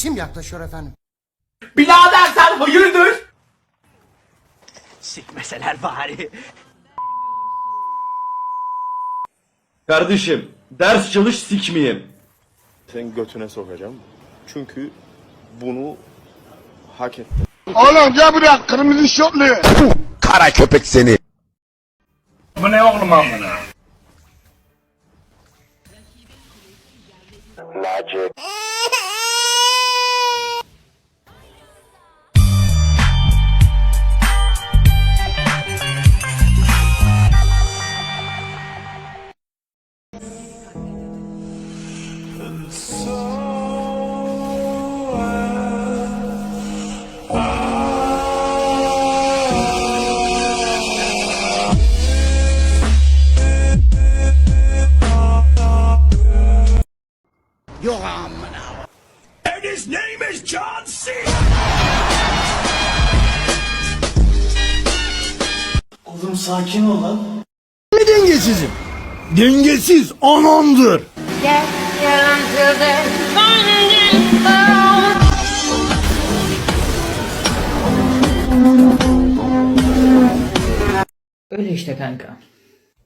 Mevsim yaklaşıyor efendim. Birader sen hayırdır? Sikmeseler bari. Kardeşim ders çalış sikmeyeyim. Senin götüne sokacağım. Çünkü bunu hak ettin. Oğlum gel buraya kırmızı şortlu. Kara köpek seni. Bu ne oğlum amına? Dengesizim. Dengesiz anamdır. Get into the finding out. Öyle işte kanka.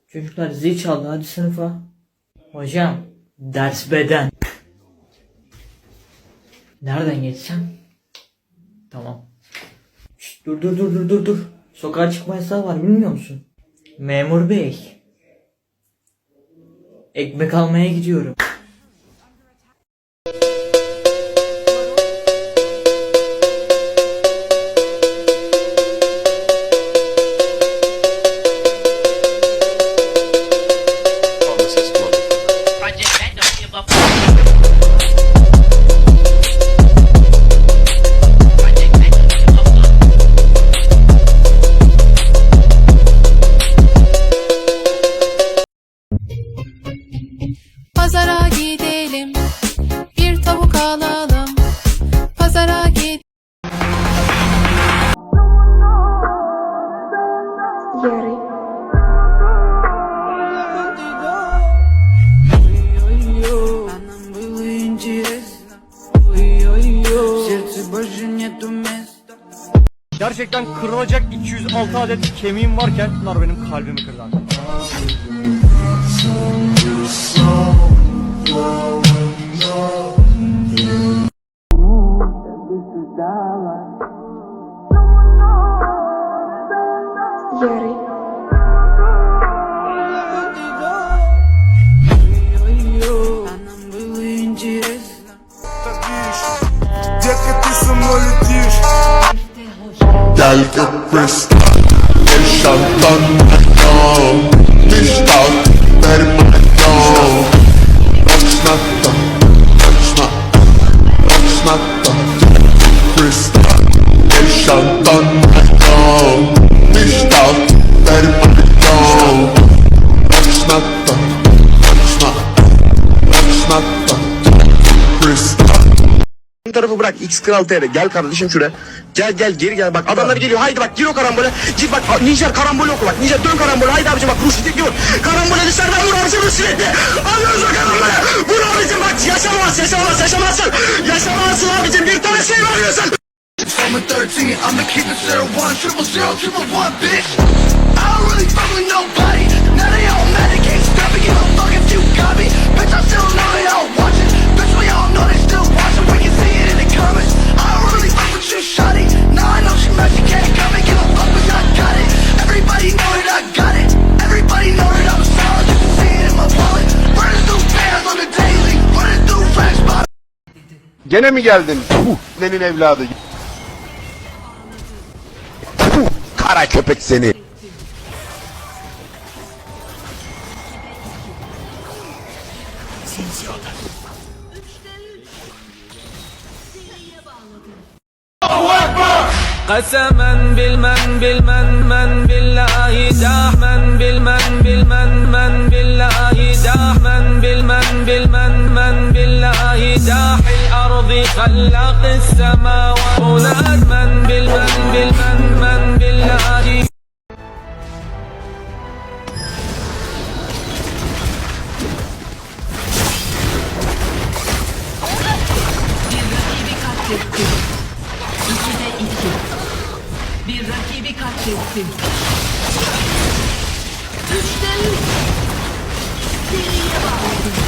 Çocuklar zil çaldı hadi sınıfa. Hocam ders beden. Nereden geçsem? Tamam. Şşt, dur dur dur dur dur dur. Sokağa çıkma yasağı var bilmiyor musun? Memur bey. Ekmek almaya gidiyorum. Gerçekten kırılacak 206 adet kemiğim varken bunlar benim kalbimi kırdı. Tarafı bırak X Kral TR. Gel kardeşim şuraya. Gel gel geri gel bak adamlar geliyor haydi bak gir o karambole. Gir bak a- Nijer karambol oku bak. Nijer dön karambole haydi abicim bak Rus gidiyor. Karambole dışarıdan vur abicim Rus sürekli. Alıyoruz o karambole. Vur abicim bak yaşamaz yaşamaz yaşamazsın. Yaşamazsın abicim bir tane şey veriyorsun. Summer 13, I'ma keep it zero one, triple zero, triple one, bitch. I don't really fuck with nobody. Gene mi geldin? Senin evladı. Kara köpek seni. Kasemen bilmen bilmen men billahi dahmen bilmen bilmen men billahi الله داحي الأرض خلق السماوات أولاد من بالمن بالمن من بالله katlettim. İkide iki. Bir rakibi katlettim. Üçte üç. Seriye bağladım.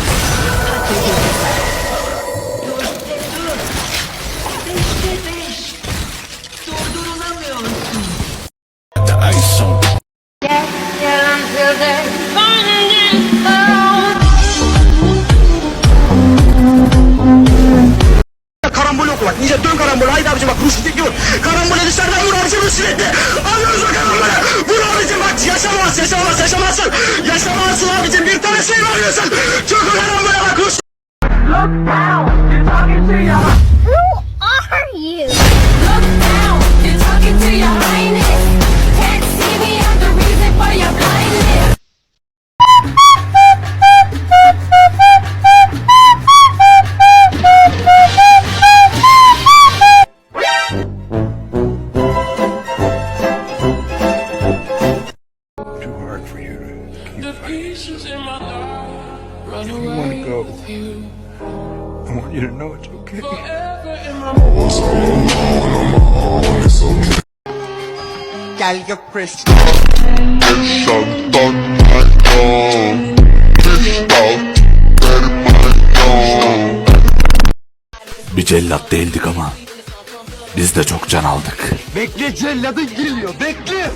Bir tane şey veriyorsun. Çok o karambole bak. Rüştü. Who Maydan İştah dermandan Bir cellat değildik ama biz de çok can aldık. Bekle celladın geliyor bekle.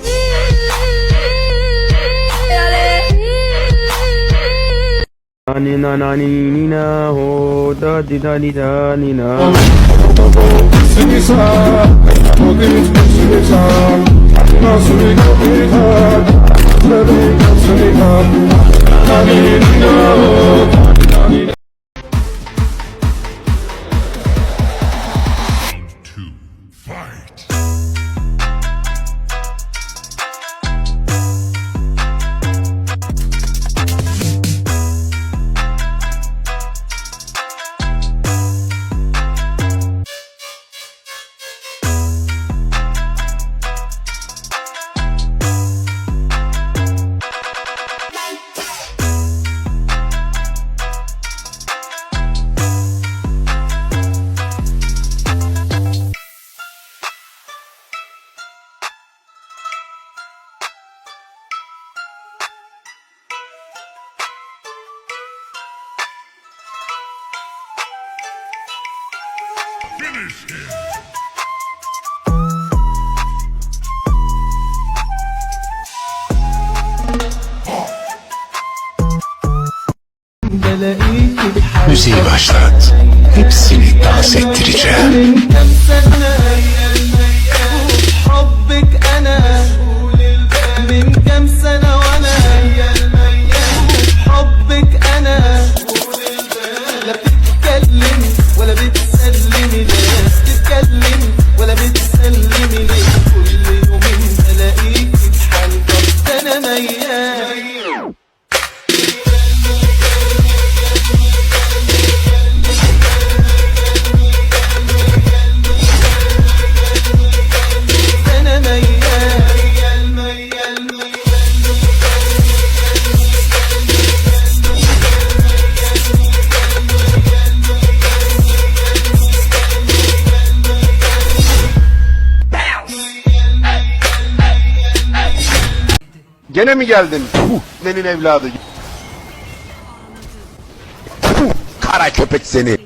Let me go, sweetheart. I need to know. Müziği başlat. Hepsini dans ettireceğim Gene mi geldin? Puh, nenin evladı. Kara köpek seni